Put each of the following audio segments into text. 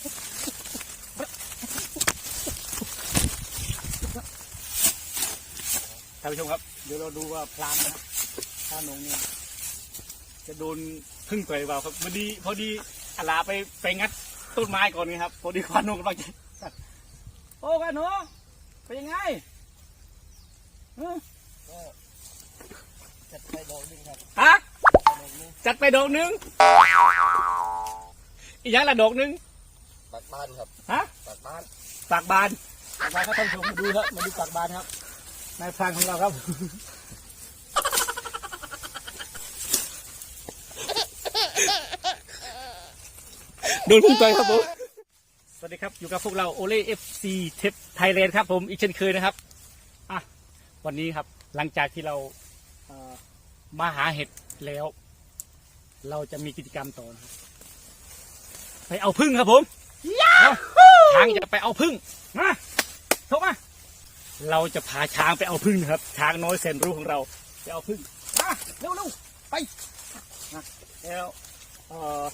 ท่านผู้ชมครับ เดี๋ยวเราดูว่าพลานนะครับท่านงเนี่ยจะโดนพึ่งต่อยหรือเปล่าครับพอดีพอดีอาลาไปไปงัดต้นไม้ก่อนไงครับ พอดีควานนงกำลังจะกัดโอ้ควานนงเป็นยังไงฮะจัดไปดอกหนึงครับฮะดอกหนึงจัดไปดอกหนึงอีกอย่างละดอกหนึง ปากบ้านครับฮะปากบ้านปากบานปากบานครับท่านผู้ชมมาดูครับมาดูปากบานครับนายพรานของเราครับโดนพุ่งต่อยครับผมสวัสดีครับอยู่กับพวกเราโอเล่เอฟซีเทปไทยแลนด์ครับผมอีกเช่นเคยนะครับอะวันนี้ครับหลังจากที่เราเอ่อมาหาเห็ดแล้ว เราจะมีกิจกรรมต่อนะครับไปเอาพึ่งครับผมเอา ช้างจะไปเอาพึ่งมาโทมา เราจะพาช้างไปเอาพึ่งนะครับ ช้างน้อยแสนรู้ของเราไปเอาพึ่งมาเร็วเร็วไปนะแล้วเออ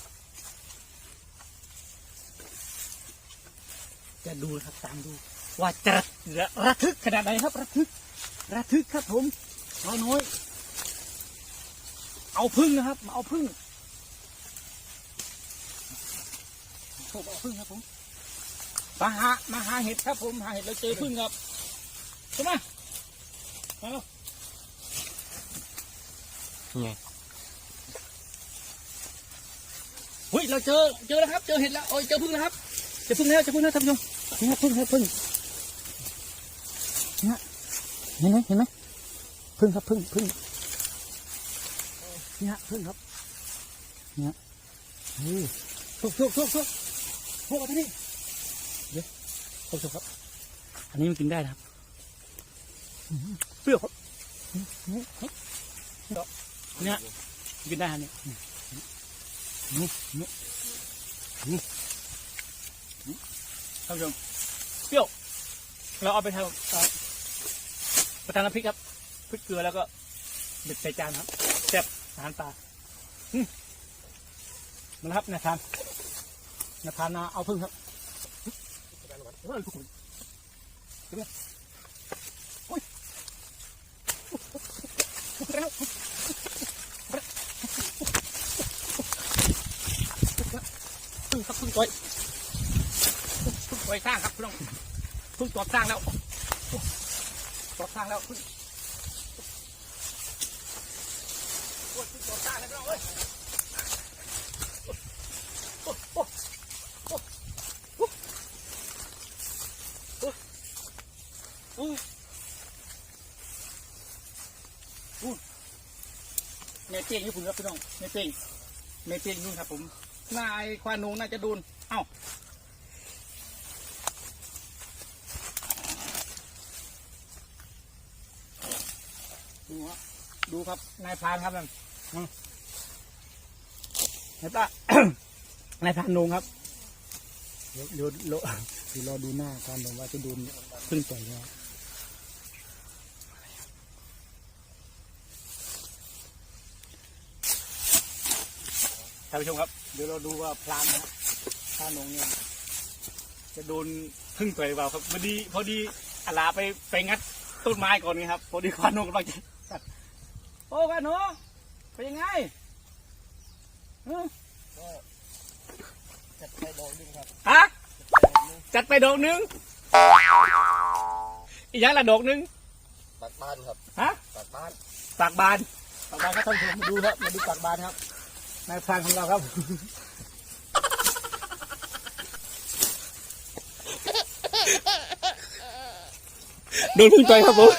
จะดูครับตามดู ว่าจะระระทึกขนาดไหนครับ ระทึก ระทึกครับผมน้อยน้อย เอาพึ่งนะครับ มาเอาพึ่ง ผมเอาพึ่งครับผมมาหามาหาเห็ดครับผมหาเห็ดแล้วเจอพึ่งครับใช่ไหมมาแล้วไงเฮ้ยเราเจอเจอแล้วครับ เจอเห็ดแล้วโอ้ยเจอพึ่งแล้วครับเจอพึ่งแล้วเจอพึ่งแล้วท่านผู้ชมนี่ครับพึ่งครับพึ่งเนี่ยเห็นไหมเห็นไหมพึ่งครับพึ่งพึ่งเนี่ยพึ่งครับเนี่ยเฮ้ยทุกทุกทุกทุก พวกที่นี่เดี๋ยวทุกทุกครับ อันนี้มันกินได้นะครับเปรี้ยวครับเนี่ยกินได้ฮะเนี่ยนี่นี่นี่ท่านผู้ชมเปรี้ยว เราเอาไปทำเอ่อไปทำน้ำพริกครับพริกเกลือแล้วก็เด็ดใส่จานครับแซ่บอาหารปลาอืมมาครับนายทา นนายทานาเอาพึ่งครับพึ่งครับพึ่งต่อยพึ่งต่อยสร้างครับพี่น้องพิ่งตอบสร้างแล้วตอบสร้างแล้วพิ่งโอ้ยเพิ่งตอบสร้างแล้วพี่น้องเอ้ยโอ้โอ้โอ้โอ้โอ้โอ้โอ้แม่ เป้งอยู่คุณครับพี่น้องแม่เป้งแม่เป้งนู่นครับ ผมนายควานงน่าจะโดนเอ้าดูฮะดูครับนายพานครับนั่นนายป้านายพานนงครับเดี๋ยวเดี๋ยวรอดูหน้าการผมว่าจะโดนพึ่งต่อยไหานผู้ชมครับ เดี๋ยวเราดูว่าพรานนะครับพรานนงเนี่ยจะโดนพึ่งต่อยหรือเปล่าครับพอดีพอดีอาลาไปไปงัดต้นไม้ก่อนไงครับพอดีควานนงกำลังจะกัดโอ้ควานนงเป็นยังไงฮะก็จัดไปดอกหนึงครับฮะจัดไปดอกหนึงจัดไปดอกหนึงอีกอย่างละดอกหนึงปากบ้านครับฮะปากบ้านปากบาน ปากบานครับท่านผู้ชมมาดูครับมาดูปากบานครับ นายพรานของเราครับ โดนพึ่งต่อยครับผม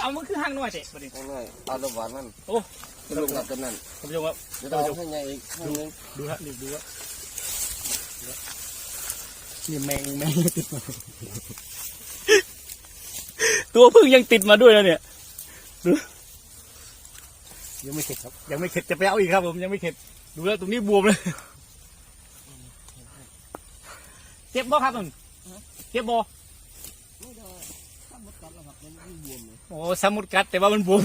เอามันคือห่างหน่อยเจ๊ประเด็นเอาหน่อยเอาระหว่างมันโอ้สนุกกับตัวนั้นท่านผู้ชมครับเดี๋ยวเราเอาให้ไงอีกให้หนึงดูฮะรีบดูฮะนี่แมงแมงติดมาตัวพึ่งยังติดมาด้วยนะเนี่ยดู ยังไม่เข็ดครับ ยังไม่เข็ดจะไปเอาอีกครับ ผมยังไม่เข็ดดูแล้วตรงนี้บวมเลยเจ็บบ่ครับมึงเจ็บบ่โอ้สมุดกัดแต่ว่ามันบวม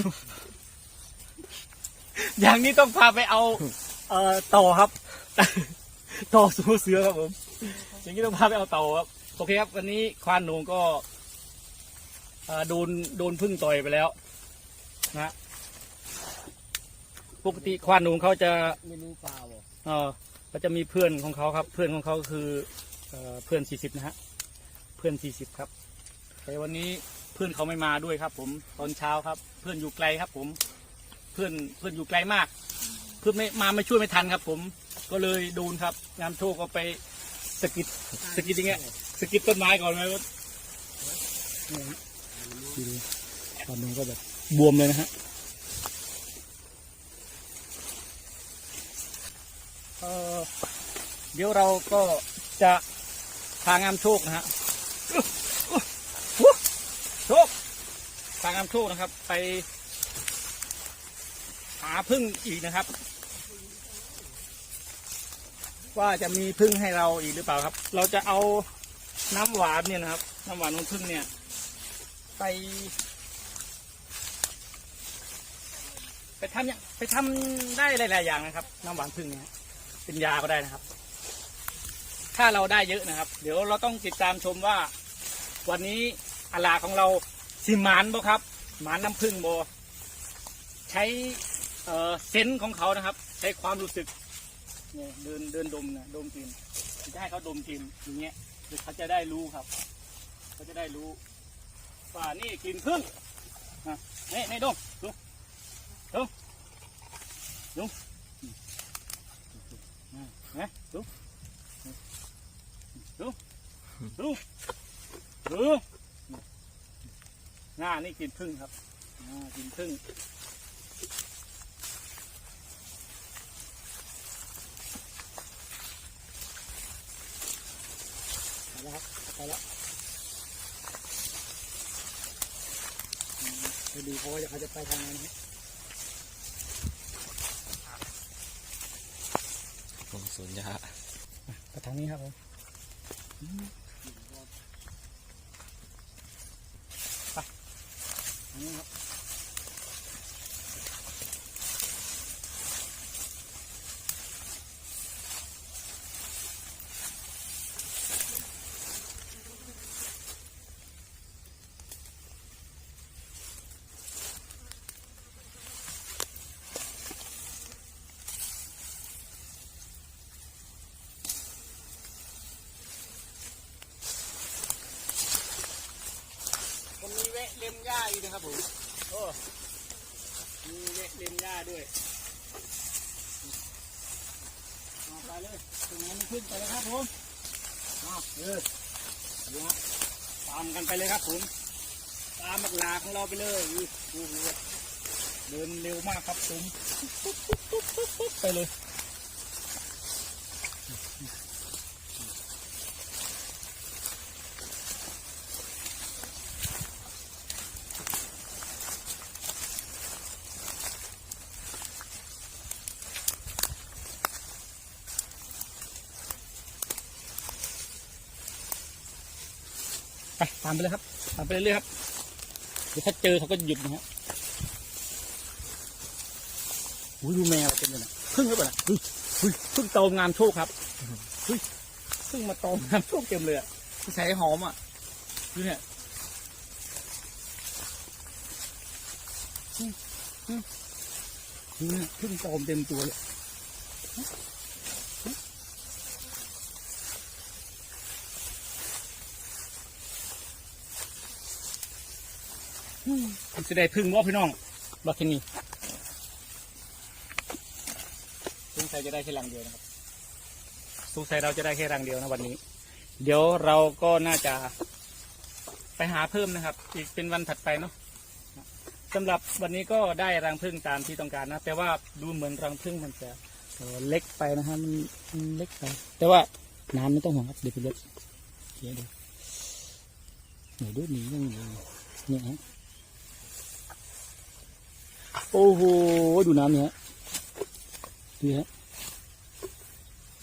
อย่างนี้ต้องพาไปเอา เอ่อต่อครับ ต่อสู้เสือครับผม อย่างนี้ต้องพาไปเอาเต่าครับ โอเคครับ วันนี้ควานหนูก็โดนโดนพึ่งต่อยไปแล้ว นะ ปกติควานหนูเขาจะเมนูปลาบ่เออก็จะมีเพื่อนของเขาครับ เพื่อนของเขาคือเอ่อเพื่อนสี่สิบนะฮะเพื่อนสี่สิบครับ แต่วันนี้เพื่อนเขาไม่มาด้วยครับ ผมตอนเช้าครับ เพื่อนอยู่ไกลครับ ผม เพื่อนเพื่อนอยู่ไกลมาก เพื่อนไม่มาไม่ช่วยไม่ทันครับ ผมก็เลยโดนครับงานโชคก็ไปสะกิดสะกิดอย่างเงี้ยสะกิดต้นไม้ก่อนไหมว่าเนี่ยฮะดูดิตอนนี้ก็แบบบวมเลยนะฮะ เอ่อเดี๋ยวเราก็จะพางามโชคนะฮะโชคพางามโชคนะครับ ไป หาพึ่งอีกนะครับ ว่าจะมีพึ่งให้เราอีกหรือเปล่าครับ เราจะเอาน้ำหวานเนี่ยนะครับ น้ำหวานของพึ่งเนี่ย ไป ไปทำอย่างไปทำได้หลาย ๆ อย่างนะครับ น้ำหวานพึ่งเนี่ยเป็นยาก็ได้นะครับ ถ้าเราได้เยอะนะครับ เดี๋ยวเราต้องติดตามชมว่า วันนี้อาลาของเราสิหมานบ่ครับหมานน้ำผึ้งบ่ใช้เซนส์ของเขานะครับ ใช้ความรู้สึกเนี่ยเดินเดินดมนะดมกลินจะให้เขาดมกลินอย่างเงี้ยเดี๋ยวเขาจะได้รู้ครับเขาจะได้รู้ว่านี่กลินผึ้งนี่นี่ดมดูดมดมนะดู ดูดูดูหน้านี่กินพึ่งครับอ่ากินพึ่งไปแล้วครับไปแล้วอืมไปดูเขาว่าเขาจะไปทางไหนนะฮะผมสวนยาไปทางนี้ครับผมอืม ไปทางนี้ครับ ผม มีแวะเล็มหญ้าอีกนะครับผมโอ้มีแวะเล็มหญ้าด้วยเอาไปเลยตรงนั้นขึ้นไปเลยครับผมมาเออเดี๋ยวตามกันไปเลยครับผมตามบักหลาของเราไปเลยอุ้ยดูดูเดินเร็วมากครับผมไปเลย ไปตามไปเลยครับตามไปเรื่อยๆครับเดี๋ยวถ้าเจอเขาก็หยุดนะฮะอุ้ดูแมวเต็มเลยนะพึ่งหรือเปล่าน่ะอุ้ยอุ้ยพึ่งตอมงามโชคครับอุ้ยพึ่งมาตอมงามโชคเต็มเลยอะใส่หอมอะดูเนี่ยอืมอืมดูเนี่ยพึ่งตอมเต็มตัวเลย ผมจะได้พึ่งว่าพี่น้องบักที่นี่สงสัยจะได้แค่รังเดียวนะครับสงสัยเราจะได้แค่รังเดียวนะวันนี้ เดี๋ยวเราก็น่าจะ ไปหาเพิ่มนะครับ อีกเป็นวันถัดไปเนาะสำหรับวันนี้ก็ได้รังพึ่งตามที่ต้องการนะแต่ว่าดูเหมือนรังพึ่งมันจะเล็กไปนะฮะมันเล็กไปแต่ว่าน้ำไม่ต้องห่วงครับเดี๋ยวไปลดเดี๋ยดูเดี๋ยวดูหนียังอยู่เนี่ยฮะ โอ้โห ดูน้ำเนี่ยดูฮะ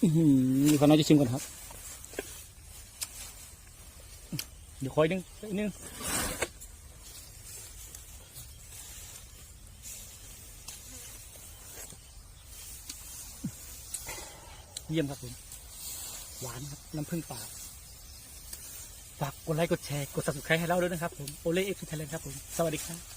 อื้อหือขอน้อยจะชิมก่อนครับ เดี๋ยวคอยนึงนึงเยี่ยมครับผม หวานครับ น้ำผึ้งป่าฝากกดไลค์กดแชร์ กด subscribe ให้เราด้วยนะครับผม โอเล่เอฟซีไทยแลนด์ครับผม สวัสดีครับ